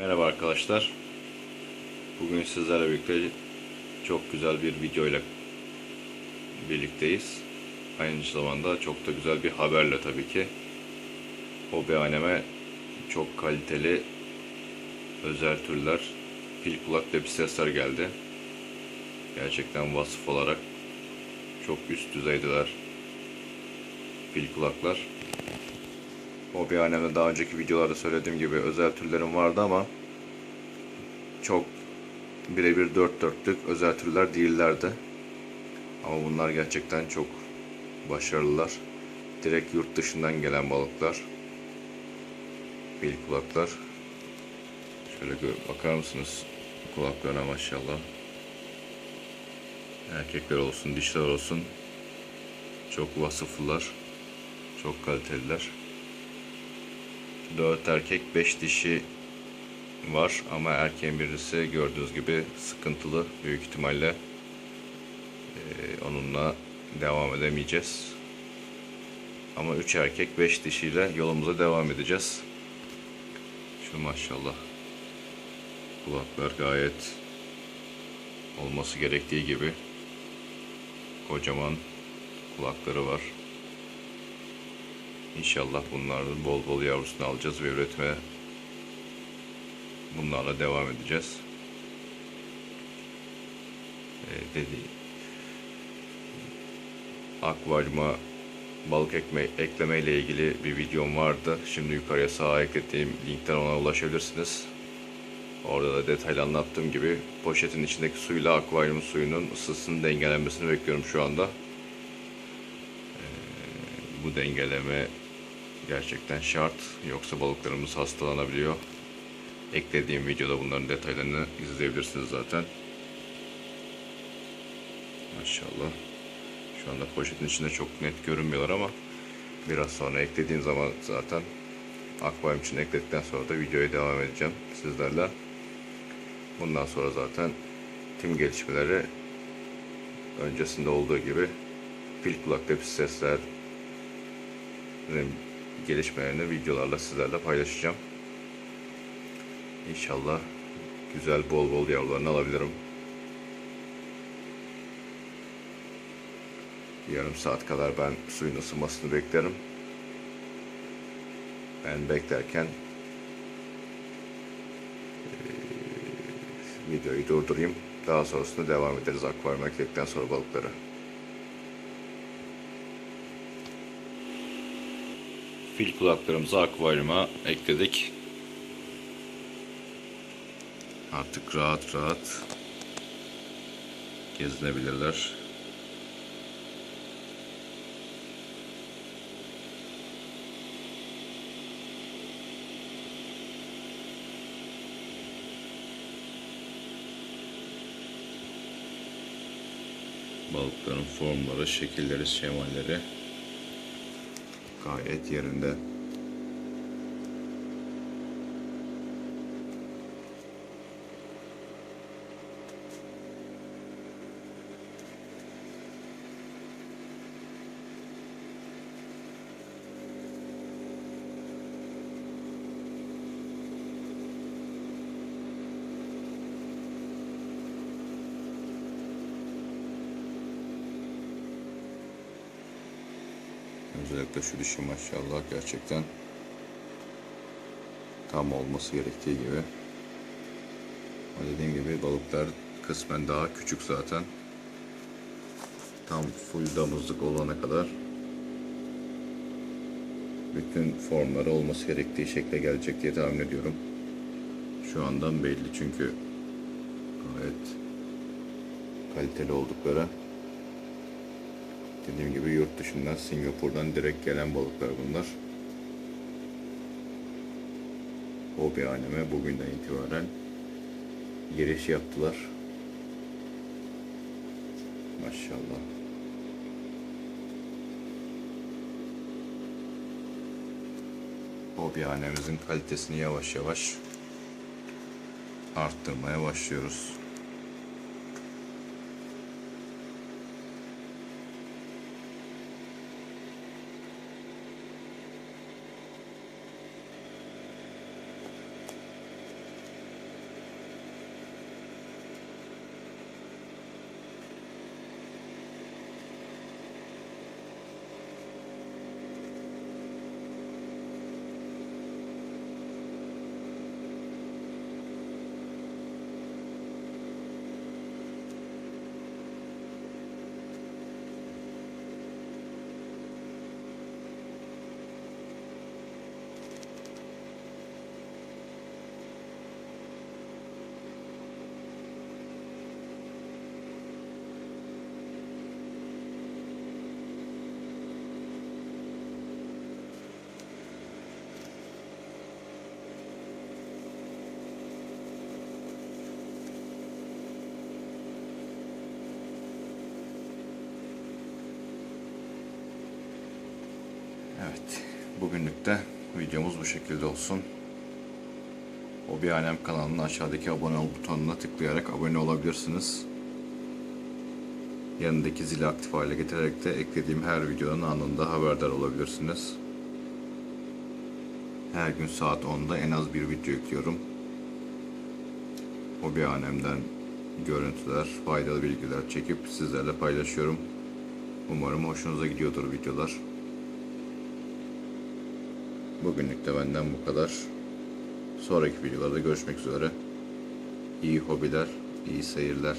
Merhaba arkadaşlar. Bugün sizlerle birlikte çok güzel bir video ile birlikteyiz. Aynı zamanda çok da güzel bir haberle tabii ki. Hobihaneme çok kaliteli özel türler pil kulak ve sesler geldi. Gerçekten vasıf olarak çok üst düzeydeler pil kulaklar. Hobihanemde daha önceki videolarda söylediğim gibi özel türlerim vardı ama çok birebir dört dörtlük özel türler değillerdi. Ama bunlar gerçekten çok başarılılar. Direkt yurt dışından gelen balıklar. Bil kulaklar. Şöyle gör, bakar mısınız kulaklarına maşallah. Erkekler olsun, dişler olsun. Çok vasıflılar. Çok kaliteliler. 4 erkek 5 dişi var ama erkeğin birisi gördüğünüz gibi sıkıntılı büyük ihtimalle e, onunla devam edemeyeceğiz. Ama 3 erkek 5 dişiyle yolumuza devam edeceğiz. Şu maşallah kulaklar gayet olması gerektiği gibi kocaman kulakları var. İnşallah bunlardan bol bol yavrusunu alacağız ve üretime bunlarla devam edeceğiz. Ee, dedi akvaryuma balık ekme, ekleme ile ilgili bir videom vardı. Şimdi yukarıya sağa eklediğim linkten ona ulaşabilirsiniz. Orada da detaylı anlattığım gibi poşetin içindeki suyla akvaryum suyunun ısısının dengelenmesini bekliyorum şu anda. Ee, bu dengeleme gerçekten şart. Yoksa balıklarımız hastalanabiliyor. Eklediğim videoda bunların detaylarını izleyebilirsiniz zaten. Maşallah. Şu anda poşetin içinde çok net görünmüyorlar ama biraz sonra eklediğim zaman zaten akvaryum için ekledikten sonra da videoya devam edeceğim sizlerle. Bundan sonra zaten tüm gelişmeleri öncesinde olduğu gibi pil kulak tepsi sesler gelişmelerini videolarla sizlerle paylaşacağım. İnşallah güzel bol bol yavrularını alabilirim. Yarım saat kadar ben suyun ısınmasını beklerim. Ben beklerken videoyu durdurayım. Daha sonrasında devam ederiz akvaryuma ekledikten sonra balıkları. Fil kulaklarımızı akvaryuma ekledik. Artık rahat rahat gezinebilirler. Balıkların formları, şekilleri, şemalleri gayet yerinde. Özellikle şu dişi maşallah gerçekten tam olması gerektiği gibi. Ama dediğim gibi balıklar kısmen daha küçük zaten. Tam full damızlık olana kadar bütün formları olması gerektiği şekle gelecek diye tahmin ediyorum. Şu andan belli çünkü gayet kaliteli oldukları. Dediğim gibi yurt dışından Singapur'dan direkt gelen balıklar bunlar. Hobi haneme bugünden itibaren giriş yaptılar. Maşallah. Hobi hanemizin kalitesini yavaş yavaş arttırmaya başlıyoruz. Bugünlük de videomuz bu şekilde olsun. Hobihanem kanalının aşağıdaki abone ol butonuna tıklayarak abone olabilirsiniz. Yanındaki zili aktif hale getirerek de eklediğim her videonun anında haberdar olabilirsiniz. Her gün saat 10'da en az bir video yüklüyorum. Hobihanemden görüntüler, faydalı bilgiler çekip sizlerle paylaşıyorum. Umarım hoşunuza gidiyordur videolar. Bugünlük de benden bu kadar. Sonraki videolarda görüşmek üzere. İyi hobiler, iyi seyirler.